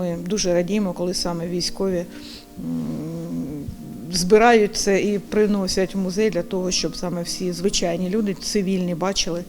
ми дуже радіємо, коли саме військові збираються і приносять в музей для того, щоб саме всі звичайні люди, цивільні, бачили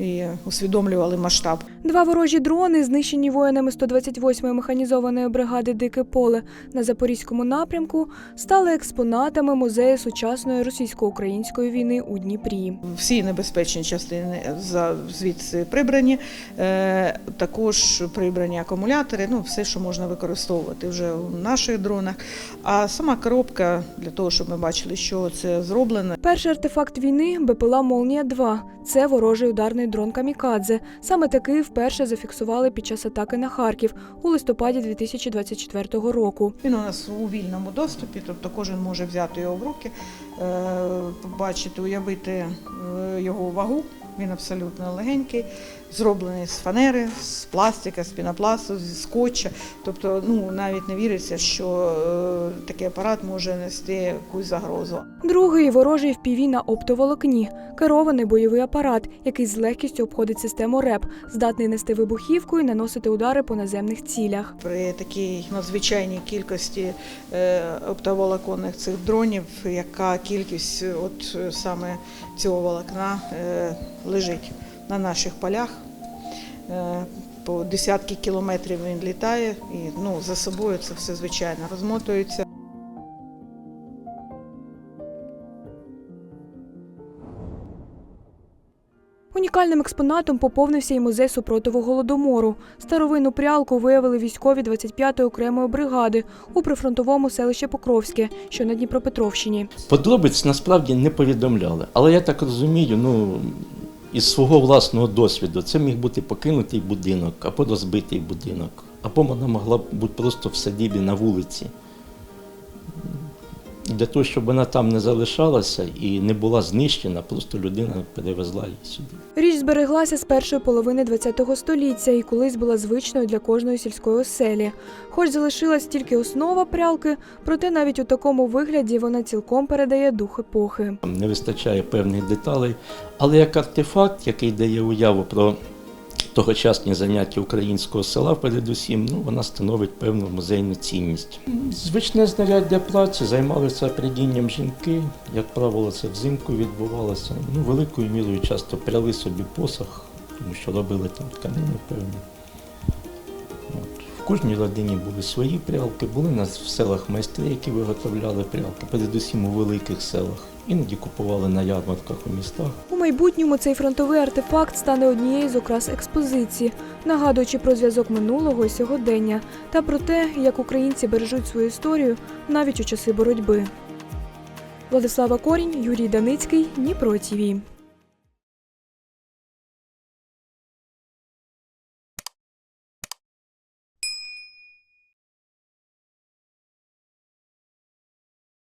і усвідомлювали масштаб. Два ворожі дрони, знищені воїнами 128-ї механізованої бригади Дике поле на запорізькому напрямку, стали експонатами музею сучасної російсько-української війни у Дніпрі. Всі небезпечні частини за- звідси прибрані, е, також прибрані акумулятори, ну все, що можна використовувати вже у наших дронах. А сама коробка для того, щоб ми бачили, що це зроблено. Перший артефакт війни БПЛА Молнія 2 Це ворожий ударний дрон Камікадзе. Саме такий вперше зафіксували під час атаки на Харків у листопаді 2024 року. Він у нас у вільному доступі, тобто кожен може взяти його в руки, е, побачити, уявити е, його вагу. Він абсолютно легенький, зроблений з фанери, з пластика, з пінопласту, з скотча. Тобто, ну навіть не віриться, що е, такий апарат може нести якусь загрозу. Другий ворожий впіві на оптоволокні, керований бойовий апарат, який з легкістю обходить систему РЕП, здатний нести вибухівку і наносити удари по наземних цілях. При такій надзвичайній кількості е, оптоволоконних цих дронів, яка кількість от е, саме цього волокна е, лежить на наших полях. Е, По десятки кілометрів він літає і ну, за собою це все звичайно розмотується. Унікальним експонатом поповнився і музей супротиву голодомору. Старовинну прялку виявили військові 25-ї окремої бригади у прифронтовому селищі Покровське, що на Дніпропетровщині. Подробиць насправді не повідомляли, але я так розумію, ну із свого власного досвіду це міг бути покинутий будинок або розбитий будинок, або вона могла бути просто в садібі на вулиці. Для того, щоб вона там не залишалася і не була знищена, просто людина перевезла її сюди. Річ збереглася з першої половини ХХ століття і колись була звичною для кожної сільської оселі. Хоч залишилась тільки основа прялки, проте навіть у такому вигляді вона цілком передає дух епохи. Не вистачає певних деталей, але як артефакт, який дає уяву про тогочасні заняття українського села, передусім, ну, вона становить певну музейну цінність. Звичне знаряддя праці займалися придінням жінки. Як правило, це взимку відбувалося. Ну, великою мірою часто пряли собі посох, тому що робили там тканини певні. Кожній родині були свої прялки, були у нас в селах майстри, які виготовляли прялки, передусім у великих селах. Іноді купували на ярмарках у містах. У майбутньому цей фронтовий артефакт стане однією з окрас експозиції, нагадуючи про зв'язок минулого і сьогодення та про те, як українці бережуть свою історію навіть у часи боротьби. Владислава Корінь, Юрій Даницький, Дніпро ТІВІ.